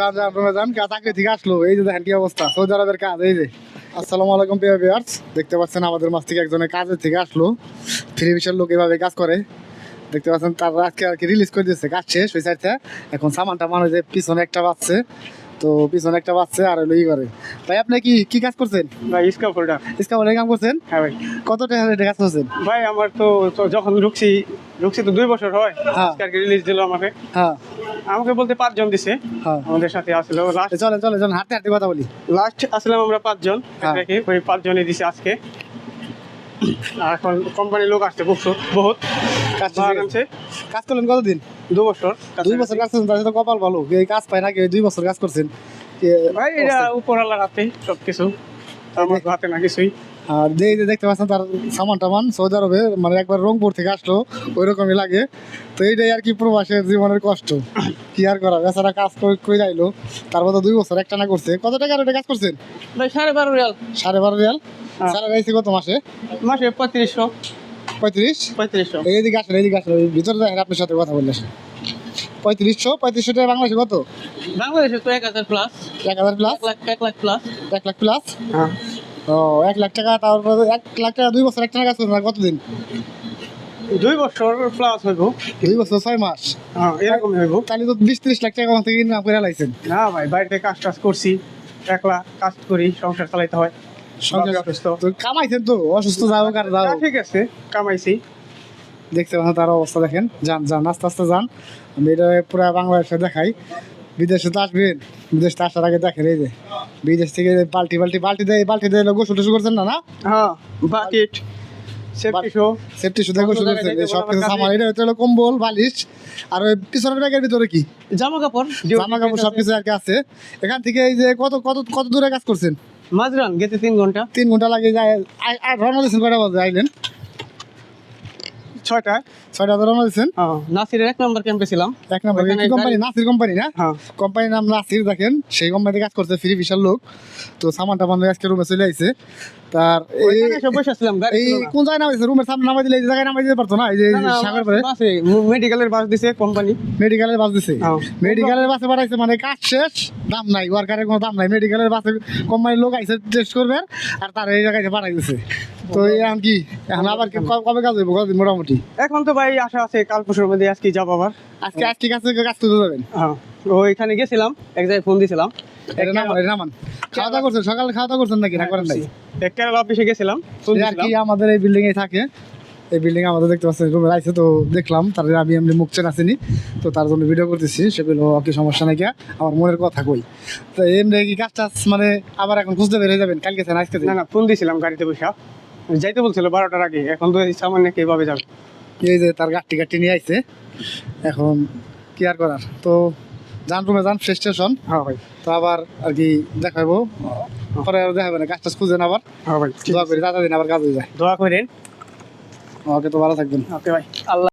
যান যান, রুমে যান থেকে আসলো? এই যে দেখেন কি অবস্থা, সৌদি আরবের কাজ, এই যে। আসসালামু আলাইকুম, প্রিয় ভিউয়ার্স দেখতে পাচ্ছেন আমাদের মাছ থেকে একজনের কাজের থেকে আসলো। ফ্রি বিশের লোক এভাবে কাজ করে। দেখতে পাচ্ছেন, তার আজকে আর কি রিলিজ করে দিচ্ছে কাজ শেষ, ওই সাইডটা এখন সামানটা মানে যে পিছনে একটা বাচ্চে তো পিছনে একটা বাচ্চে আর হলো ই করে। ভাই আপনি কি কি কাজ করছেন? ভাই ইসকা ফোল্ডার। ইসকা বলে কাম করছেন? হ্যাঁ ভাই। কত টাকা কাজ করছেন? ভাই আমার তো যখন ঢুকছি ঢুকছি তো দুই বছর হয়। হ্যাঁ। আজকে রিলিজ দিল আমাকে। হ্যাঁ। আমাকে বলতে পাঁচজন দিছে। হ্যাঁ। আমাদের সাথে আসলো লাস্ট তো চলেন চলেন চলেন হাঁটতে হাঁটতে কথা বলি। লাস্ট আসলাম আমরা পাঁচজন। হ্যাঁ। ওই পাঁচজনই দিছে আজকে। আর এখন কোম্পানির লোক আসছে বহুত বহুত। কাজ ভাড়া কাজ করলেন কতদিন? দু বছর দুই বছর কাজ করছেন তাহলে তো কপাল ভালো। এই কাজ পায় না কেউ দুই বছর কাজ করছেন। ভাই এটা উপর আল্লাহর হাতে সব কিছু আমার হাতে না কিছুই। আর যে যে দেখতে পাচ্ছেন তার সামান টামান সৌদি আরবে মানে একবার রংপুর থেকে আসলো ওই রকমই লাগে। তো এইটাই আর কি প্রবাসের জীবনের কষ্ট। কি আর করা বেচারা কাজ করে যাইলো? তারপর তো দুই বছর একটা না করছে। কত টাকার ওটা কাজ করছেন? সাড়ে বারো রিয়াল। সাড়ে বারো রিয়াল? হ্যাঁ। সাড়ে গাইছে কত মাসে? মাসে পঁয়ত্রিশশো। পঁয়ত্রিশ? পঁয়ত্রিশশো। এইদিকে আসেন এইদিকে আসেন ভিতরে দেখেন আপনার সাথে কথা বললে পঁয়ত্রিশশো? পঁয়ত্রিশশো টাকা বাংলাদেশে কত? বাংলাদেশে তো এক হাজার প্লাস এক হাজার প্লাস এক লাখ প্লাস এক লাখ প্লাস হ্যাঁ। ও এক লাখ টাকা তারপরে এক লাখ টাকা দুই বছর একটা আর কতদিন? দুই বছর প্লাস হইব। দুই বছর ছয় মাস? হ্যাঁ এরকমই হইব। তাহলে তো বিশ ত্রিশ লাখ টাকা থেকে ইনকাম করে লাইছেন। না ভাই বাড়িতে কাজ টাজ করছি একলা কাজ করি সংসার চালাইতে হয়। কামাইছেন তো অসুস্থ যাও আর যাও। ঠিক আছে কামাইছি। দেখতে পাচ্ছেন তার অবস্থা দেখেন যান যান আস্তে আস্তে যান। আমি এটা পুরো বাংলাদেশে দেখাই। বিদেশে তো আসবেন বিদেশ তো আসার আগে দেখেন এই যে বিদেশ থেকে এই যে বালতি বালতি বালতি দেয় বালতি দিয়ে গোসল টোসল করছেন না না? হ্যাঁ বাকেট সেফটি শো। গোসল করছেন সব কিছু সামান এটা হচ্ছে কম্বল বালিশ আর ওই পিছনের ব্যাগের ভিতরে কি? জামা কাপড় জামা কাপড় সব কিছু আর কি আছে। এখান থেকে এই যে কত কত কত দূরে কাজ করছেন? মাঝরান গেতে তিন ঘণ্টা। তিন ঘণ্টা লাগে যায়। আর- ঘণ্টা বাজে আইলেন ছয়টা ছয়টা তো দিয়েছেন নাসিরের এক নম্বর ক্যাম্পে ছিলাম। এক নম্বর কোম্পানি নাসির কোম্পানি না? কোম্পানির নাম নাসির দেখেন। সেই কোম্পানিতে কাজ করছে ফ্রি বিশাল লোক তো সামান টামান আজকে রুমে চলে আইছে। তার এই ওইখানে এসে বসে ছিলাম গাড়ি এই ছিল না। কোন জায়গায় নামাইছে রুমের সামনে নামাই দিলে এই জায়গায় নামাই দিতে পারতো না? এই যে না, না, সাগর পরে মেডিকেলের বাস দিছে কোম্পানি মেডিকেলের বাস দিছে। মেডিকেলের বাসে পাঠাইছে মানে কাজ শেষ দাম নাই। ওয়ার্কারের কোনো দাম নাই। মেডিকেলের বাসে কোম্পানির লোক আইসে টেস্ট করবে আর তার এই জায়গায় পাঠাই দিছে। তো এখন কি? এখন আবার কবে কাজ হইব? কদিন মোটামুটি? এখন তো ভাই আশা আছে কাল পরশুর মধ্যে আজকে যাব আবার। আজকে আজকে থেকে কাজ করতে যাবেন? হ্যাঁ। ওইখানে গেছিলাম এক জায়গায় ফোন দিছিলাম। খাওয়া দাওয়া করছেন? সকালে খাওয়া দাওয়া করছেন নাকি? না করেন নাই? এক কেরালা অফিসে গেছিলাম আর কি আমাদের এই বিল্ডিং এ থাকে। এই বিল্ডিং আমাদের দেখতে পাচ্ছেন রুমে আইছে তো দেখলাম। তার আমি এমনি মুখ চেন আসেনি। তো তার জন্য ভিডিও করতেছি। সেগুলো কি সমস্যা নাকি? আমার মনের কথা কই। তো এমনি কি কাজ টাজ মানে আবার এখন খুঁজতে বের হয়ে যাবেন? কালকে আজকে না না ফোন দিছিলাম গাড়িতে বসে। যাইতে বলছিল বারোটার আগে। এখন তো এই সামান্য কীভাবে যাবে? এই যে তার গাঠটি গাঠটি নিয়ে আইছে। এখন কি আর করার? তো যান রুমে যান ফ্রেশ স্টেশন হ্যাঁ ভাই। তো আবার আর কি দেখাবো পরে আর দেখাবেন না কাজ টাজ খুঁজেন আবার হ্যাঁ ভাই দোয়া করি দাদা দিন আবার কাজ হয়ে যায়। দোয়া করেন। ওকে তো ভালো থাকবেন। ওকে ভাই আল্লাহ